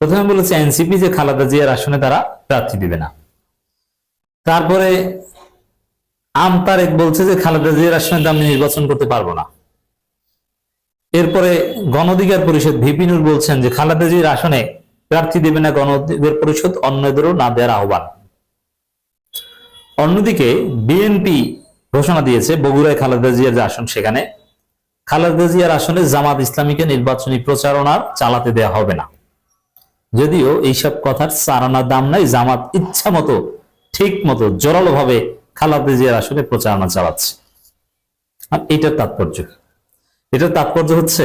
প্রথমে বলেছে এনসিপি যে খালেদা জিয়ার আসনে তারা প্রার্থী দিবে না। তারপরে আমতারেক বলছে যে খালেদা জিয়ার আসনে আমি নির্বাচন করতে পারব না। এরপরে গণঅধিকার পরিষদ ভিপিনুর বলছেন যে খালেদা জিয়ার আসনে প্রার্থী দেবে না গণঅধিকার পরিষদ, অন্যদেরও না দেওয়ার আহ্বান। অন্যদিকে বিএনপি ঘোষণা দিয়েছে বগুড়ায় খালেদা জিয়ার যে আসন সেখানে। খালেদা জিয়ার আসনে জামাত ইসলামীকে নির্বাচনী প্রচারণা চালাতে দেওয়া হবে না। যদিও এইসব কথার চারানার দাম নাই, জামাত ইচ্ছা মতো, ঠিক মতো জোরালো ভাবে খালেদা আসনে প্রচারণা চালাচ্ছে। আর এটার তাৎপর্য এটার তাৎপর্য হচ্ছে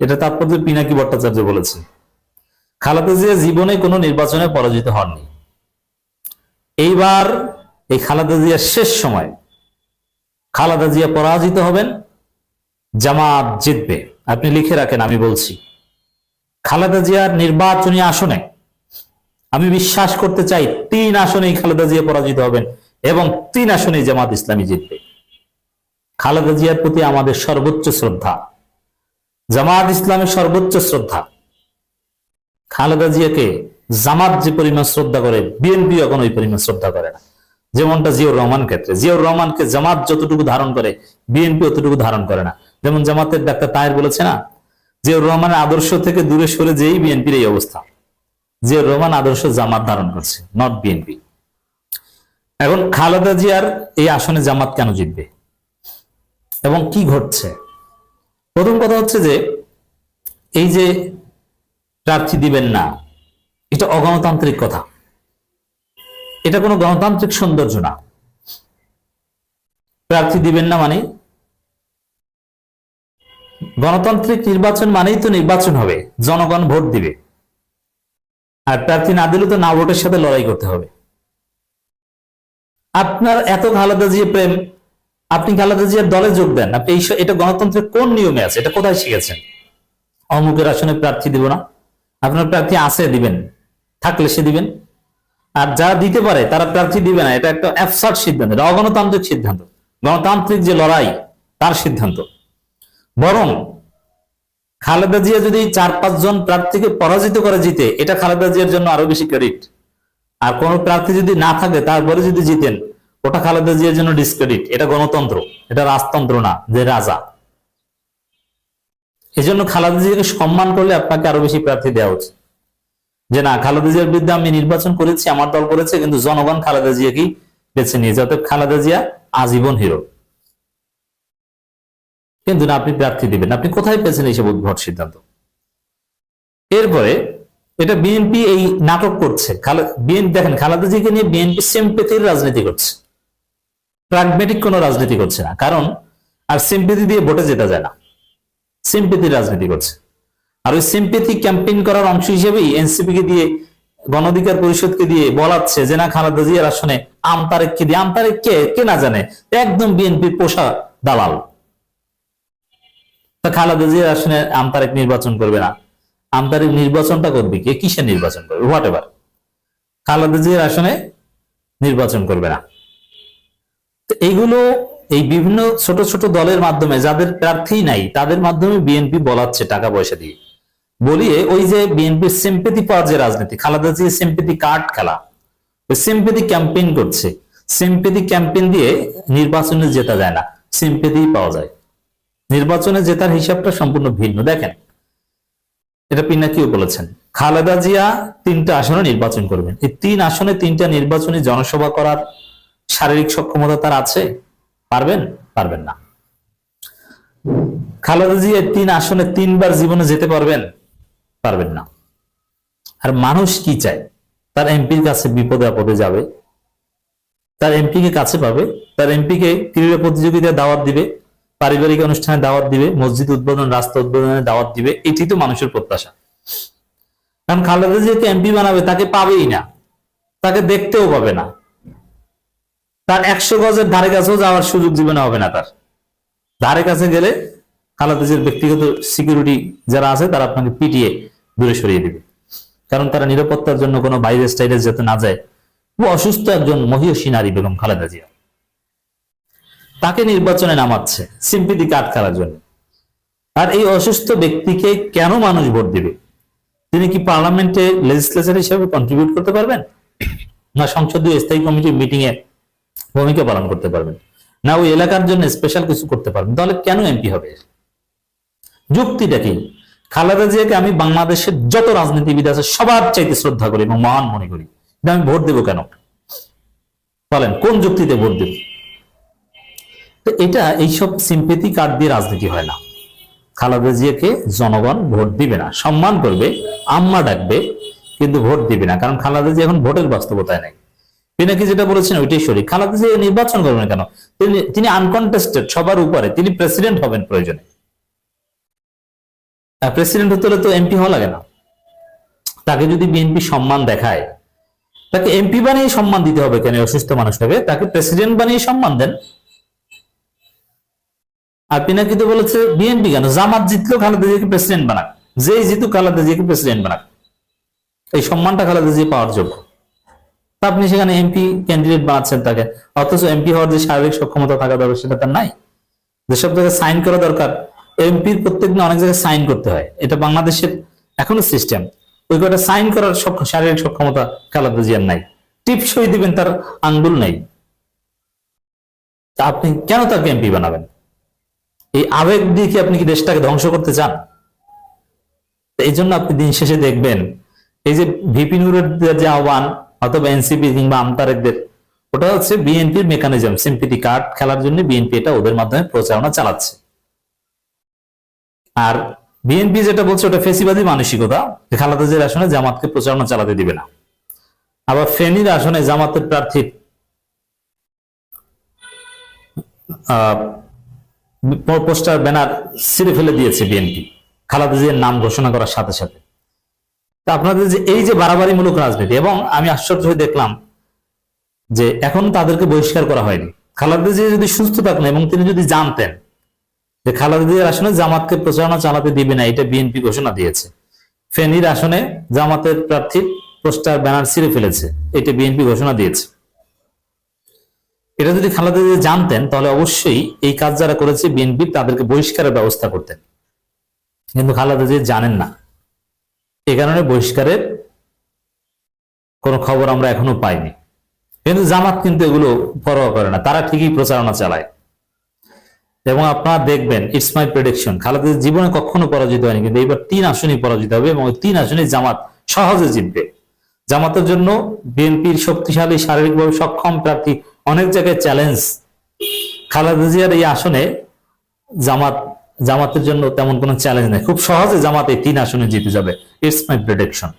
এটা তাৎপর্য পিনাকি ভট্টাচার্য বলেছেন খালেদা জিয়া জীবনে কোনো নির্বাচনে পরাজিত হননি। এইবার এই খালেদা জিয়ার শেষ সময় খালেদা জিয়া পরাজিত হবেন, জামাত জিতবে। আপনি লিখে রাখেন, আমি বলছি। খালেদা জিয়ার নির্বাচনী আসনে আমি বিশ্বাস করতে চাই তিন আসনেই খালেদা জিয়া পরাজিত হবেন এবং তিন আসনেই জামাত ইসলামী জিতবে। খালেদা জিয়ার প্রতি আমাদের সর্বোচ্চ শ্রদ্ধা। জামাত ইসলামের সর্বোচ্চ শ্রদ্ধা। খালেদা জিয়াকে জামাত যে পরিমাণ শ্রদ্ধা করে, বিএনপি এখন ওই পরিমাণ শ্রদ্ধা করে না। যেমনটা জিয়র রহমান ক্ষেত্রে। জিয়র রহমানকে জামাত যতটুকু ধারণ করে, বিএনপি অতটুকু ধারণ করে না। যেমন জামাতের ডাক্তার তাহের বলেছে না জিয়র রহমানের আদর্শ থেকে দূরে সরে যেই বিএনপির এই অবস্থা। জিয়র রহমান আদর্শ জামাত ধারণ করছে নট বিএনপি। এখন খালেদা জিয়ার এই আসনে জামাত কেন জিতবে? এবং কি ঘটছে? প্রথম কথা হচ্ছে যে, এই যে প্রার্থী দিবেন না, এটা অগণতান্ত্রিক কথা। এটা কোনো গণতান্ত্রিক সৌন্দর্য না। প্রার্থী দিবেন না মানে গণতান্ত্রিক নির্বাচন মানেই তো নির্বাচন হবে। জনগণ ভোট দিবে। আর প্রার্থী না দিলে তো না ভোটের সাথে লড়াই করতে হবে। আপনার এত খালেদা জিয়া প্রেম, আপনি খালেদা জিয়ার দলে যোগ দেন। আপনি এই এটা গণতন্ত্রের কোন নিয়মে আছে? এটা কোথায় শিখেছেন? অমুকের আসনে প্রার্থী দিব না। আপনার প্রার্থী আছে দিবেন। থাকলে সে দিবেন। আর যারা দিতে পারে, তারা প্রার্থী দিবে না। এটা একটা অ্যাবসার্ট সিদ্ধান্ত, এটা অগণতান্ত্রিক সিদ্ধান্ত। গণতান্ত্রিক যে লড়াই, তার সিদ্ধান্ত। বরং খালেদা জিয়া যদি চার পাঁচজন প্রার্থীকে পরাজিত করে জিতে, এটা খালেদা জিয়ার জন্য আরও বেশি ক্রেডিট আর কোন প্রার্থী যদি না থাকে, তারপরে যদি জিতেন, ওটা খালেদা জিয়ার জন্য ডিসক্রেডিট এটা গণতন্ত্র, এটা রাজতন্ত্র না, যে রাজা। এই জন্য খালেদা জিয়াকে সম্মান করলে আপনাকে আরও বেশি প্রার্থী দেওয়া উচিত। যে না, খালেদা জিয়ার বিরুদ্ধে আমি নির্বাচন করেছি, আমার দল করেছে, কিন্তু জনগণ খালেদা জিয়াকেই বেছে নিয়েছে। অতএব খালেদা জিয়া আজীবন হিরো কিন্তু না, আপনি প্রার্থী দিবেন আপনি কোথায় পেয়েছেন এইসব উদ্ভট সিদ্ধান্ত? এরপরে এটা বিএনপি এই নাটক করছে। বিএনপি দেখেন, খালেদা জিয়াকে নিয়ে বিএনপি সিম্পেথির রাজনীতি করছে। প্রাগমেটিক কোনো রাজনীতি করছে না। কারণ, আর সিম্পেথি দিয়ে ভোটে জেতা যায় না। সিম্পেথির রাজনীতি করছে। আর ওই সিম্পেথি ক্যাম্পেইন করার অংশ হিসেবেই এনসিপি কে দিয়ে গণঅধিকার পরিষদকে দিয়ে বলাচ্ছে যে, না, খালেদা জিয়ার আসনে আমতারেককে দিয়ে। আমতারেক কে কে না জানে, একদম বিএনপির পোষা দালাল। তা খালেদা জিয়ার আসনে আমতারেক নির্বাচন করবে না। আমতারেক নির্বাচনটা করবে কে? কিসের নির্বাচন করবে? হোয়াট এভার খালেদা জিয়ার আসনে নির্বাচন করবে না। তো এইগুলো এই বিভিন্ন ছোট ছোট দলের মাধ্যমে যাদের প্রার্থী নাই, তাদের মাধ্যমে বিএনপি বলাচ্ছে টাকা পয়সা দিয়ে। বলিয়ে ওই যে বিএনপির সিম্পেথি পাওয়ার যে রাজনীতি, খালেদা জিয়া সিম্পেথি কার্ড খেলা। ওই সিম্পেথি ক্যাম্পেইন করছে। সিম্পেথি ক্যাম্পেইন দিয়ে নির্বাচনে জেতা যায় না। সিম্পেথি পাওয়া যায়। নির্বাচনে জেতার হিসাবটা সম্পূর্ণ ভিন্ন। দেখেন, এটা পিনাকিও বলেছেন। খালেদা জিয়া তিনটা আসনে নির্বাচন করবেন। এই তিন আসনে তিনটা নির্বাচনী জনসভা করার শারীরিক সক্ষমতা তার আছে? পারবেন? পারবেন না। খালেদা জিয়া তিন আসনে তিনবার জীবনে যেতে পারবেন? পারবেন না। আর মানুষ কি চায়? তার এমপির কাছে বিপদে আপদে যাবে। তার এমপি কে কাছে পাবে। তার এমপি কে ক্রীড়া প্রতিযোগিতায় দাওয়াত দিবে। পারিবারিক অনুষ্ঠানে দাওয়াত দিবে, মসজিদ উদ্বোধন, রাস্তা উদ্বোধনে দাওয়াত দিবে, এটি তো মানুষের প্রত্যাশা। কারণ খালেদা জিয়াকে এমপি বানাবে, তাকে পাবেই না। তাকে দেখতেও পাবে না। তার একশো গজের ধারে কাছেও যাওয়ার সুযোগ জীবনে হবে না তার। ধারে কাছে গেলে খালেদা জিয়ার ব্যক্তিগত সিকিউরিটি যারা আছে, তারা আপনাকে পিটিয়ে দূরে সরিয়ে দিবে। কারণ তারা নিরাপত্তার জন্য কোনো বাইরে স্টাইলে যেতে না যায়। অসুস্থ একজন মহিষী নারী বেগম খালেদা জিয়া। তাকে নির্বাচনে নামাচ্ছে সিম্পিতি কাট খেলার জন্য। আর এই অসুস্থ ব্যক্তিকে কেন মানুষ ভোট দিবে? তিনি কি পার্লামেন্টে লেজিসলেচার হিসেবে কন্ট্রিবিউট করতে পারবেন? না সংসদীয় স্থায়ী কমিটির মিটিং এ ভূমিকা পালন করতে পারবেন? না ওই এলাকার জন্য স্পেশাল কিছু করতে পারবেন? তাহলে কেন এমপি হবে? যুক্তিটা কি? খালেদা জিয়াকে আমি বাংলাদেশের যত রাজনীতিবিদ আছে সবার চাইতে শ্রদ্ধা করি এবং মহান মনে করি। আমি ভোট দেবো কেন? বলেন, কোন যুক্তিতে ভোট দেব? তো এটা এইসব সিম্পেথি কার্ড দিয়ে রাজনীতি হয় না। খালেদা জিয়াকে জনগণ ভোট দিবে না। সম্মান করবে, আম্মা ডাকবে, কিন্তু ভোট দিবে না। কারণ খালেদা জিয়া এখন ভোটের বাস্তবতায় নাই। পিনাকি যেটা বলেছেন, ওইটাই সঠিক। খালেদা জিয়া নির্বাচন করবেন কেন? তিনি তিনি আনকন্টেস্টেড সবার উপরে। তিনি প্রেসিডেন্ট হবেন প্রয়োজনে। প্রেসিডেন্ট হতে হলে তো এমপি হওয়া লাগে না। তাকে যদি বিএনপি সম্মান দেখায়, তাকে এমপি বানিয়ে সম্মান দিতে হবে কেন? অসুস্থ মানুষটাকে। তাকে প্রেসিডেন্ট বানিয়ে সম্মান দেন। আর পিনাকি তো বলেছে, বিএনপি কেন? জামাত জিতলেও খালেদা জিয়াকে প্রেসিডেন্ট বানাক। যেই জিতুক, খালেদা জিয়াকে প্রেসিডেন্ট বানাক। এই সম্মানটা খালেদা জিয়া পাওয়ার যোগ্য। তা আপনি সেখানে এমপি ক্যান্ডিডেট বানাচ্ছেন তাকে। অথচ এমপি হওয়ার যে শারীরিক সক্ষমতা থাকা দরকার, সেটা তার নাই। যেসব জায়গায় সাইন করা দরকার এমপির প্রত্যেকদিন অনেক জায়গায় সাইন করতে হয়। এটা বাংলাদেশের এখনও সিস্টেম ওই কটা সাইন করার শারীরিক সক্ষমতা খালেদা জিয়ার নাই। টিপসই দিবেন, তার আঙ্গুল নাই। আপনি কেন তাকে এমপি বানাবেন? এই আবেগ দিয়ে কি আপনি কি দেশটাকে ধ্বংস করতে চান? এই জন্য আপনি দিন শেষে দেখবেন, এই যে ভিপি নুরের যে আহ্বান অথবা এনসিপি কিংবা আমতারেকদের, ওটা হচ্ছে বিএনপির মেকানিজম সিম্পিটি কার্ড খেলার জন্য বিএনপি এটা ওদের মাধ্যমে প্রচারণা চালাচ্ছে। আর বিএনপি যেটা বলছে, ওটা ফেসিবাদী মানসিকতা জিয়ার আসনে জামাতকে প্রচারণা চালাতে দিবে না। আবার ফেনীর আসনে জামাতের প্রার্থী পোস্টার, ব্যানার ছিঁড়ে ফেলে দিয়েছে বিএনপি। খালেদা জিয়ার নাম ঘোষণা করার সাথে সাথে। তা আপনাদের যে এই যে বাড়াবাড়িমূলক রাজনীতি, এবং আমি আশ্চর্য হয়ে দেখলাম যে এখন তাদেরকে বহিষ্কার করা হয়নি। খালেদা জিয়া যদি সুস্থ থাকেন এবং তিনি যদি জানতেন যে খালেদা জিয়ার আসনে জামাতকে প্রচারণা চালাতে দিবে না, এটা বিএনপি ঘোষণা দিয়েছে। ফেনীর আসনে জামাতের প্রার্থী পোস্টার, ব্যানার ছিঁড়ে ফেলেছে, এটা বিএনপি ঘোষণা দিয়েছে। এটা যদি খালেদা জিয়া জানতেন, তাহলে অবশ্যই এই কাজ যারা করেছে বিএনপি, তাদেরকে বহিষ্কারের ব্যবস্থা করতেন। কিন্তু খালেদা জিয়া জানেন না। এ কারণে বহিষ্কারের কোনো খবর আমরা এখনও পাইনি। কিন্তু জামাত কিন্তু এগুলো পরোয়া করে না। তারা ঠিকই প্রচারণা চালায়। এবং আপনারা দেখবেন ইটস মাই প্রেডিকশন খালেদা জীবনে কখনো পরাজিত হয়নি। কিন্তু এবার তিন আসনই পরাজিত হবে এবং তিন আসনই জামাত সহজে জিতবে। জামাতের জন্য বিএনপির শক্তিশালী, শারীরিকভাবে সক্ষম প্রার্থী অনেক জায়গায় চ্যালেঞ্জ খালেদা জিয়ার এই আসনে জামাত, জামাতের জন্য তেমন কোনো চ্যালেঞ্জ নেই। খুব সহজে জামাত এই তিন আসনে জিতে যাবে। It's my prediction